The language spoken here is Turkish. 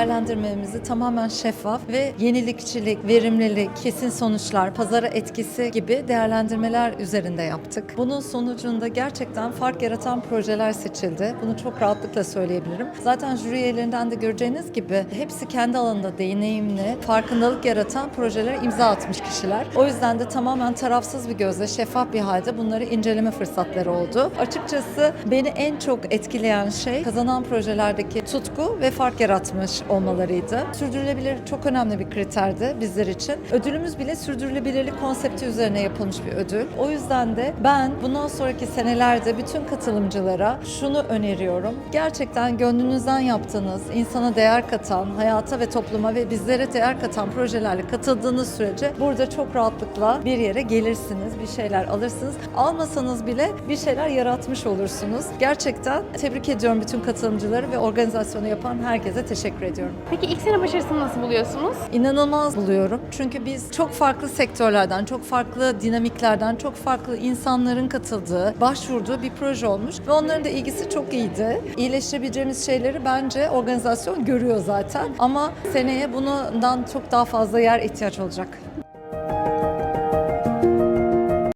değerlendirmemizi tamamen şeffaf ve yenilikçilik, verimlilik, kesin sonuçlar, pazara etkisi gibi değerlendirmeler üzerinde yaptık. Bunun sonucunda gerçekten fark yaratan projeler seçildi. Bunu çok rahatlıkla söyleyebilirim. Zaten jüri üyelerinden de göreceğiniz gibi hepsi kendi alanında deneyimli, farkındalık yaratan projelere imza atmış kişiler. O yüzden de tamamen tarafsız bir gözle, şeffaf bir halde bunları inceleme fırsatları oldu. Açıkçası beni en çok etkileyen şey kazanan projelerdeki tutku ve fark yaratmış olmalarıydı. Sürdürülebilirlik çok önemli bir kriterdi bizler için. Ödülümüz bile sürdürülebilirlik konsepti üzerine yapılmış bir ödül. O yüzden de ben bundan sonraki senelerde bütün katılımcılara şunu öneriyorum. Gerçekten gönlünüzden yaptığınız, insana değer katan, hayata ve topluma ve bizlere değer katan projelerle katıldığınız sürece burada çok rahatlıkla bir yere gelirsiniz, bir şeyler alırsınız. Almasanız bile bir şeyler yaratmış olursunuz. Gerçekten tebrik ediyorum bütün katılımcıları ve organizasyonu yapan herkese teşekkür ediyorum. Peki ilk sene başarısını nasıl buluyorsunuz? İnanılmaz buluyorum. Çünkü biz çok farklı sektörlerden, çok farklı dinamiklerden, çok farklı insanların katıldığı, başvurduğu bir proje olmuş. Ve onların da ilgisi çok iyiydi. İyileştirebileceğimiz şeyleri bence organizasyon görüyor zaten. Ama seneye bundan çok daha fazla yer ihtiyaç olacak.